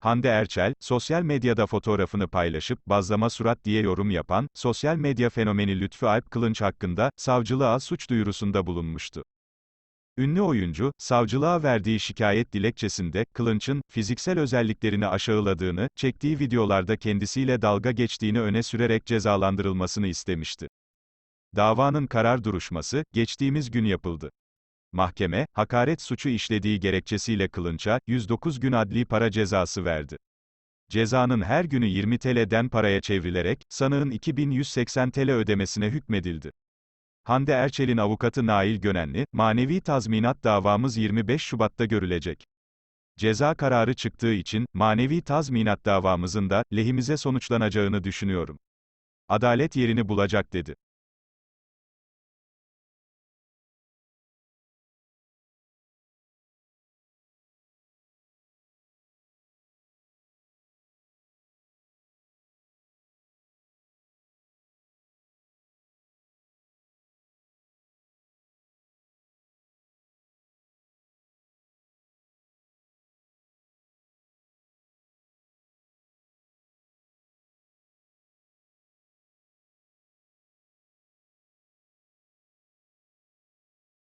Hande Erçel, sosyal medyada fotoğrafını paylaşıp, bazlama surat diye yorum yapan, sosyal medya fenomeni Lütfü Alp Kılınç hakkında, savcılığa suç duyurusunda bulunmuştu. Ünlü oyuncu, savcılığa verdiği şikayet dilekçesinde, Kılınç'ın, fiziksel özelliklerini aşağıladığını, çektiği videolarda kendisiyle dalga geçtiğini öne sürerek cezalandırılmasını istemişti. Davanın karar duruşması, geçtiğimiz gün yapıldı. Mahkeme, hakaret suçu işlediği gerekçesiyle Kılınç'a, 109 gün adli para cezası verdi. Cezanın her günü 20 TL'den paraya çevrilerek, sanığın 2180 TL ödemesine hükmedildi. Hande Erçel'in avukatı Nail Gönenli, manevi tazminat davamız 25 Şubat'ta görülecek. Ceza kararı çıktığı için, manevi tazminat davamızın da, lehimize sonuçlanacağını düşünüyorum. Adalet yerini bulacak dedi.